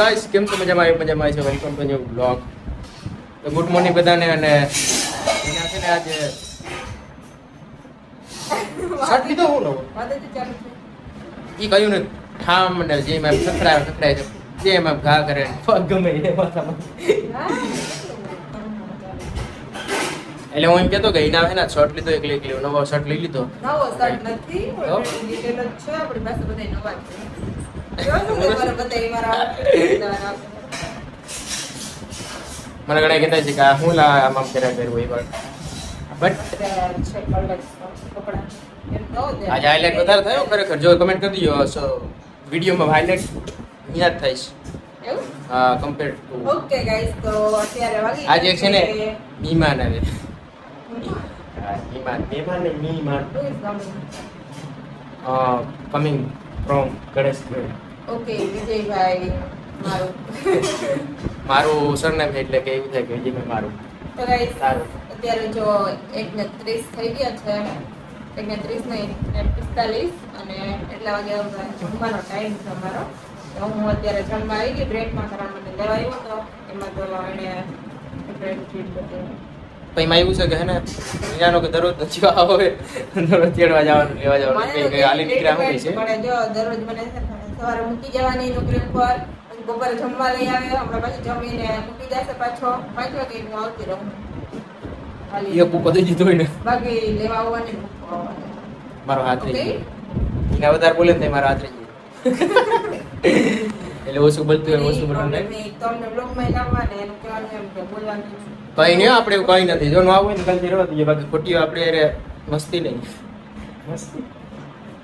Guys, કેમ છો? મજામાં? આવ્યો મજામાં આવી છે? વેલકમ ટુ ન્યુ બ્લોગ તો ગુડ મોર્નિંગ બધાને અને એના છે ને આજે શર્ટ લીધો હું નવો? ઈ કહ્યું ને, ઠામ ને જે એમ સખડાય સખડાય છે. જે એમ ઘા કરે પગ ગમે એ માથામાં. એટલે હું એમ કહેતો કે એના ને શર્ટ લીધો, એકલી એકલી નવો શર્ટ લઈ લીધો. નવો શર્ટ નથી? લીધેલો છે આપણી પાસે બધા નવા છે. મને ઘણા કહેતા છે કે આ હું લા આમ આમ કર્યા કર્યું એ પણ. બટ. આજે હાઇલાઇટ વધારે થયો ખરેખર. જો કમેન્ટ કરી દીજો સો વિડીયોમાં હાઇલાઇટ અહીંયા જ થાય છે હા કમ્પેર ટુ ઓકે ગાઈસ તો અત્યારે વાગી આજે છે ને મીમાન આવે. મીમાન. મીમાન. ને મીમાન? Coming from Ganesh okay Vijaybhai મારું. મારું સરનેમ એટલે કે એવું થાય કે વિજયભાઈ મારું. તો ગાઈસ અત્યારે જો એક ને ત્રીસ થઈ ગયા છે એક ને ત્રીસ નહીં પિસ્તાલીસ અને એટલા વાગે જમવાનો ટાઈમ છે અમારો. તો હું અત્યારે જમવા આવી ગઈ બ્રેકમાં કરવા માટે લેવા આવ્યો હતો એમાં તો એને બ્રેડ ચીટ બધું. એમાં એવું છે કે હે ને કે દરરોજ નથી આવે દરરોજ તેડવા જવાનું લેવા જવાનું કઈ કઈ નીકળ્યા છે. પણ જો દરરોજ મને સવારે મૂકી જવાની નોકરી ઉપર પછી બપોરે જમવા લઈ આવે હમણાં પાછી જમીને મૂકી જશે પાછો. પાંચ વાગે હું આવતી રહું. એ પૂકો દીધો હોય ને. બાકી લેવા આવવાની મારો હાથ રહી? એના વધારે બોલે ને મારો હાથ રહી એટલે ઓછું બોલતું હોય ઓછું બોલતું તમને નહીં તમને બ્લોગમાં એનું કહેવાનું એમ કે બોલવાનું કઈ નહીં આપણે એવું કઈ નથી. જો ન આવું હોય ને કાલથી રહેવા દઈએ બાકી ખોટી આપણે મસ્તી નહીં. મસ્તી?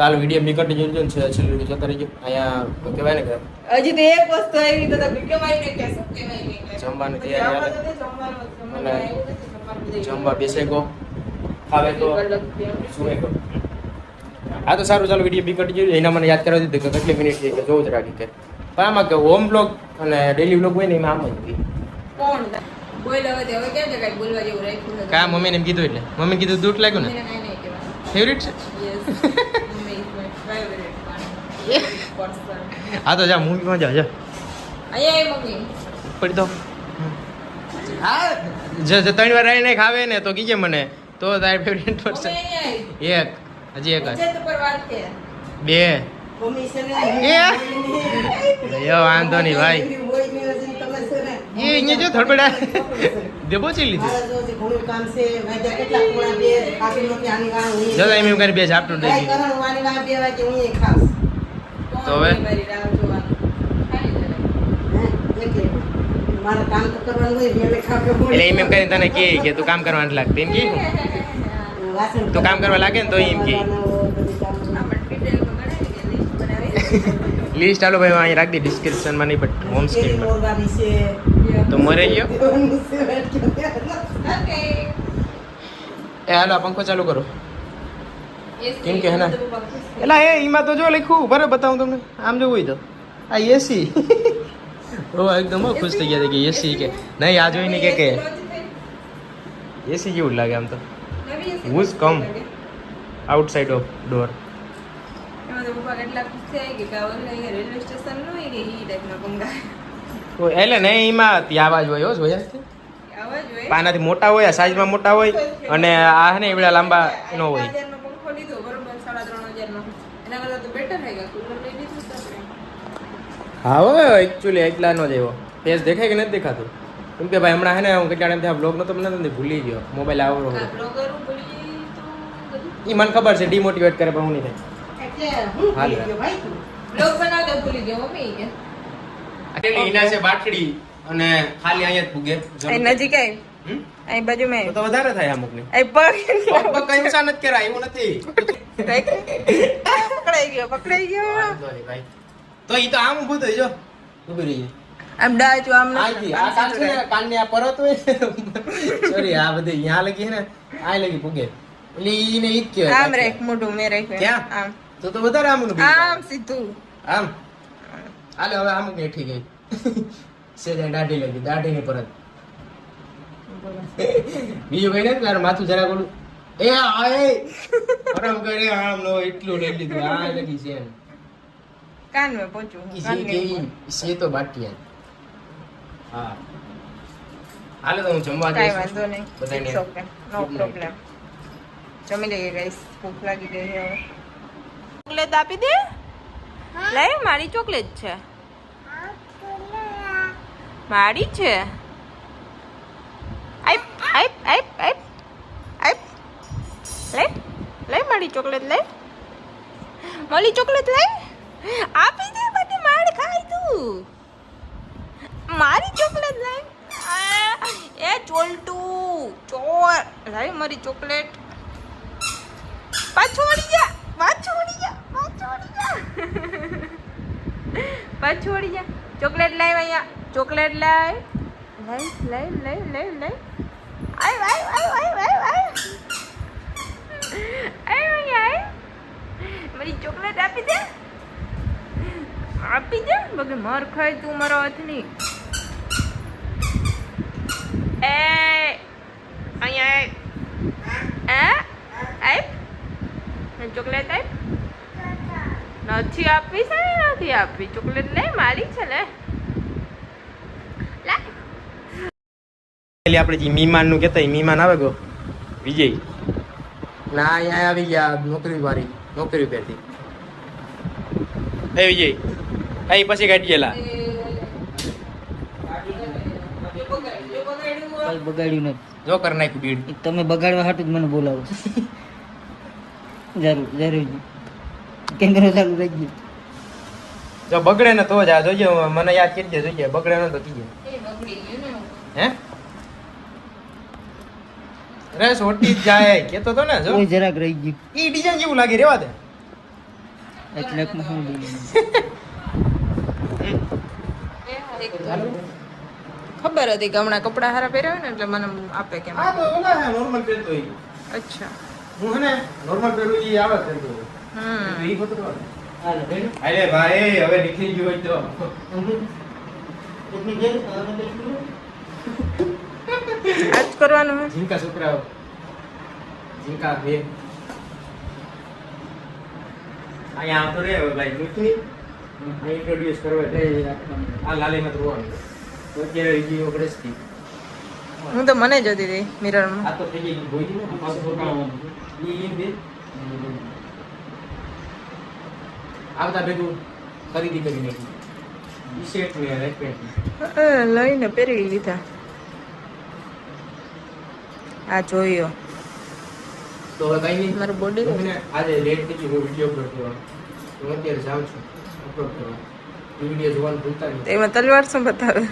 હાલ વીડિયો નીકળી જોજો ને છે છેલ્લું જતા રહીજો. અહીંયા કહેવાય ને કે હજી તો એક વસ્તુ આવી તો વીડિયો માં આવીને કે કહેવાય નહીં. જમવાની તૈયારી અને જમવા બેસે ગો ખાવે તો સુવે ગો. હા તો સારું ચાલો વીડિયો બીકટી જોયું એના મને યાદ કરાવી દીધું કે કેટલી મિનિટ થઈ કે જોવું જ રાખી કે. પણ આમાં કે હોમ બ્લોગ અને ડેલી બ્લોગ હોય ને એમાં આમ જ. કોણ? કા મમ્મીને એમ કીધું એટલે? મમ્મી કીધું દૂધ લાગ્યું ને. ફેવરિટ છે? હા તો જા મૂવીમાં જા જા. અહીંયા આય મમ્મી. પડી તો હા. જે જે ત્રણ વાર રહીને ખાવે ને તો કીજે મને. તો તારી ફેવરિટ પર્સન એક હજી એક જ. તો પર વાત છે. બે. મમ્મી છે ને? એ? યો વાંધો નહીં ભાઈ. એ અહીંયા જો થડબડા દેબો લીધી. છે વાળા જો એમ એમ કરી બે ઝાપટું દઈ તો હવે? એટલે મારે કામ તો કરવાનું હોય મેલે ખાવે એટલે એમ એમ કરીને તને કહે કે તું કામ કરવા નથી લાગતી એમ કે તું કામ કરવા લાગે ને તો એમ કે. કે? લિસ્ટ આલો ભાઈ અહીં રાખી દે ડિસ્ક્રિપ્શનમાં નહીં બટ હોમ સ્ક્રીનમાં તો મરે ગયો. એ હાલો પંખો ચાલુ કરો. કેમ કે હે ને? બધું બાકી છે. એલા એ એમાં તો જો લખ્યું બરાબર બતાવું તમને. આમ જોવું હોય તો આ એસી ઓ એકદમ ખુશ થઈ ગયા કે એસી કે. નહીં આ જોઈને કે કે. એસી જેવું લાગે આમ તો. Who's come? Outside of door એટલે નહીં એમાં ત્યાં આવાજ હોય હો જોયા? પાનાથી મોટા હોય સાઈઝમાં મોટા હોય અને આ હે ને એવડા લાંબા ન હોય. હા હવે એકચ્યુઅલી એટલા નો જ એવો. ફેસ દેખાય કે નથી દેખાતું? કેમ કે ભાઈ હમણાં હે ને હું કેટલા ટાઈમથી આ બ્લોગ તો મને નથી ભૂલી ગયો. મોબાઈલ આવડો એ મને ખબર છે ડિમોટિવેટ કરે પણ હું નહીં થાય. હાલ. ભૂલી ગયો ભાઈ તું. Blog બનાવતા ભૂલી ગયો મમ્મી કે? એટલે ઈના છે બાટડી અને ખાલી અહીંયા જ પૂગે અહીં નજીક આય. અહીં બાજુ મેં તો વધારે થાય અમુક ને અહીં પગ કઈ નુકસાન નથી કરાય એવું નથી. પકડાઈ ગયો પકડાઈ ગયો. તો ઈ તો આમ ઊભું થઈ જો. ઊભી રહી આમ ડાચું આમ આ જી, આ કાન ને કાનની આ પરત હોય સોરી આ બધે અહીંયા લગી છે ને આ લગી પૂગે એટલે ઈને ઈ કે આમ રાખ મોઢું મેં રાખ્યું. ક્યાં? આમ. તો તો વધારે આમ ઊભી આમ સીધું. આમ. હાલે હવે આમ બેઠી ગઈ સેજે દાઢી લગી દાઢી ને પરત બીજું કઈ નથી તારું માથું જરા બોલું એ આય. પરમ કરે આમ નો એટલું લઈ લીધું આ લખી છે કાન મેં પહોંચું ઈ કાન જે છે તો બાટી હા. હાલે તો હું જમવા જઈશ જઈશ. વાંધો નહીં. બધાને okay. નો પ્રોબ્લેમ જમી લઈએ ગાઈસ ભૂખ લાગી ગઈ છે હવે. ચોકલેટ આપી દે. લે મારી ચોકલેટ છે. મારી છે. આઈ આઈ આઈ આઈપ લે લે મારી ચોકલેટ લે. મારી ચોકલેટ લે. આપી દે બધી માર ખાય તું. મારી ચોકલેટ લે. આ, એ ચોલટુ ચોર. લાવી મારી ચોકલેટ. પાછું વળી જા પાછું જા પાછું જા. પાછું જા. ચોકલેટ લાવ અહીંયા ચોકલેટ લાવ લાવ લઈ લઈ લઈ લઈ આય આય આય આય આય આય આય આય આય મારી ચોકલેટ આપી દે આપી દે બગે માર ખાય તું મારા હાથની. એ અહીંયા એ આપ ચોકલેટ આપ નથી આપી છે ને નથી આપી. ચોકલેટ લે મારી છે લે. લે. એટલે આપણે જે મીમાનનું કહેતા મીમાન આવે ગો. વિજય. ના અહીંયા આવી ગયા નોકરી વાળી નોકરી ઉપરથી. એ વિજય. કઈ પછી કાઢી ગયેલા બગાડ્યું નથી. જો કર નાખ્યું બીડ. તમે બગાડવા હાટું જ મને બોલાવો. જરૂર જરૂર. કેન્દ્ર ચાલુ રહી ગયું. જો બગડે ને તો જ આ જોઈએ મને યાદ કરી દે જોઈએ. બગડે ને તો કીજે હે? રે સોટી જાય કેતો તો ને જો. કોઈ જરાક રહી ગયું. ઈ ડિઝાઇન જેવું લાગે રેવા દે. એટલે હું. ખબર હતી કે હમણાં કપડા હારા પહેર્યા હોય ને એટલે મને આપે કેમ આ તો ઓલા હે નોર્મલ પહેરતો ઈ અચ્છા. હું હે ને નોર્મલ પહેરું ઈ આવે પહેરતો હમ. ઈ ખોટું અરે ભાઈ હવે નીકળી ગયો હોય તો. આજ કરવાનું હે? જીંકા છોકરાઓ. જીંકા બે. અહીંયા આવતો રે હવે ભાઈ દૂધની ઇન્ટ્રોડ્યુસ કરવા આ લાલીમાં તો રોવાનું તો અત્યારે બીજી વખત રસતી હું તો મને જોતી હતી મિરરમાં આ તો થઈ ગઈ ગોઈ ને પાછું ઈ ઈ બે આવતા ભેગું ખરીદી કરી નાખી. ને લઈને પહેરી લીધા. આ જોયો. તો હવે કઈ નહીં. મારું બોડી હું આજે લેટ થઈ ગયું વીડિયો અપલોડ કરવાનો. હું અત્યારે જાઉં છું. અપલોડ કરવા વીડિયો જોવાનું ભૂલતા નહીં. એમાં તલવાર શું બતાવે?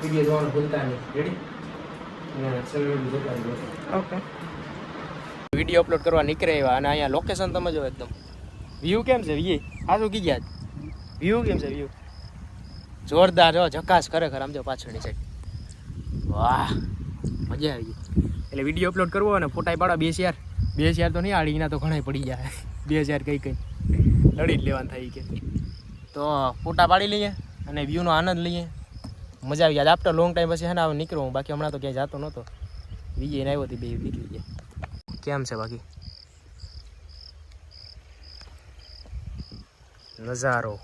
વીડિયો જોવાનું ભૂલતા નહીં. રેડી અને ચેનલ જોતા રહેજો ઓકે વીડિયો અપલોડ કરવા નીકળે એવા અને અહીંયા લોકેશન તમે જો એકદમ. વ્યૂ કેમ છે વ્યૂ આ શું કીધું વ્યૂ કેમ છે વ્યૂ જોરદાર જો ઝકાસ ખરેખર આમ જો પાછળની સાઈડ વાહ મજા આવી ગઈ. એટલે વીડિયો અપલોડ કરવો અને ફોટા પાડો બે શેર બે શેર તો નહીં આડી એના તો ઘણા પડી જાય બે શેર કઈ કઈ. લડી જ લેવાનું થાય કે. તો ફોટા પાડી લઈએ અને વ્યૂનો આનંદ લઈએ. મજા આવી ગયા આફ્ટર લોંગ ટાઈમ પછી હે ને હવે નીકળું બાકી હમણાં તો ક્યાંય જતો નહોતો વિજય ને આવ્યો હતી બે નીકળી ગયા કેમ છે બાકી? નજારો.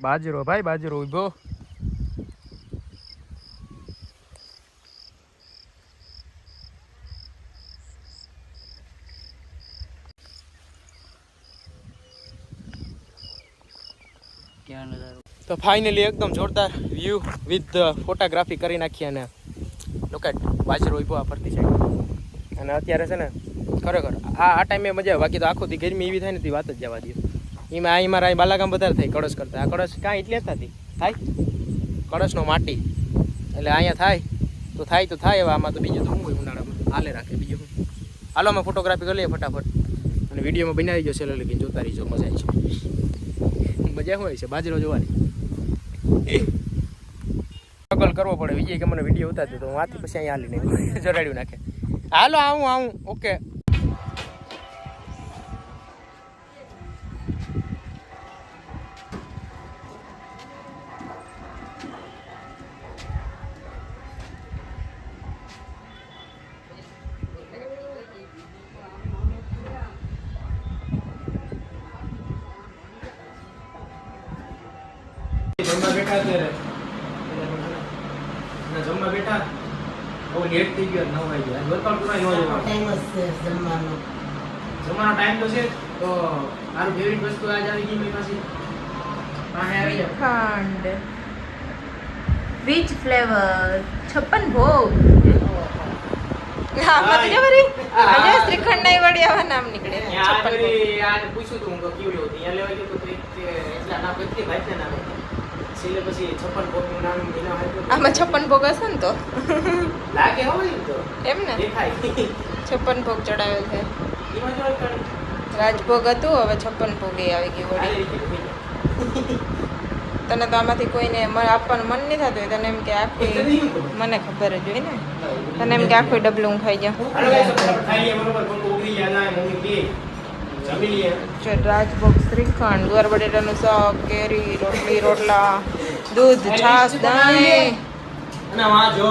બાજરો ભાઈ, બાજરો ઊભો. તો ફાઇનલી એકદમ જોરદાર વ્યૂ વિથ ફોટોગ્રાફી કરી નાખી અને લોકેટ બાજરો ઊભો આ ફરતી સાઈડ અને અત્યારે છે ને, ખરેખર આ આ ટાઈમે મજા આવે. બાકી તો આખો દી ગરમી એવી થાય ને તે વાત જ જવા દે એમાં અહીં મારા અહીં બાલાગામ વધારે થાય, કળશ કરતા. આ કળશ કાંઈ એટલે થતી. થાય? કળશનો માટી. એટલે અહીંયા થાય, તો થાય તો થાય એવા આમાં તો બીજું તો હું હોય ઉનાળામાં? હાલે રાખે બીજું હાલો, અમે ફોટોગ્રાફી કરી લઈએ ફટાફટ. અને વિડીયોમાં બનાવી જશે લગીને જોતા રહીજો, મજા આવી છે મજા હોય છે, બાજરો જોવાની. સ્ટ્રગલ કરવો પડે. વિજય કે મને વીડિયો ઉતારતો તો હું આથી પછી અહીંયા હાલી નહીં જરાડ્યું નાખે. હાલો, આવું આવું. ઓકે જમવા બેઠા ત્યારે અને જમવા બેઠા? બહુ લેટ થઈ ગયો નવ વાગી ગયા વર્કઆઉટ પૂરા ન જવાનું ટાઈમ જ છે જમવાનો. જમવાનો ટાઈમ તો છે તો મારું ફેવરિટ વસ્તુ આજ આવી ગઈ મારી પાસે. શ્રીખંડ વીચ ફ્લેવર છપ્પન ભોગ. ખબર આજે શ્રીખંડ નહીં વળી આવા નામ નીકળે. ભોગ. પૂછ્યું તું હું તો એટલા નામ કેટલી ભાઈ નામ. આમાં છપ્પન ભોગ હશે ને તો? લાગે તો. એમ ને? છપ્પન ભોગ ચડાવ્યો છે. રાજભોગ હતું હવે છપ્પન ભોગ એ આવી ગયું વળી. તને તો આમાંથી કોઈને આપવાનું મન નહીં થતું તને એમ કે આખું. મને ખબર જ હોય ને. તને એમ કે આખું ડબલું હું ખાઈ જાઉં. રાજભોગ શ્રીખંડ ગુવાર બટેટાનું શાક કેરી રોટલી રોટલા દૂધ છાશ દહીં. અને વાં જો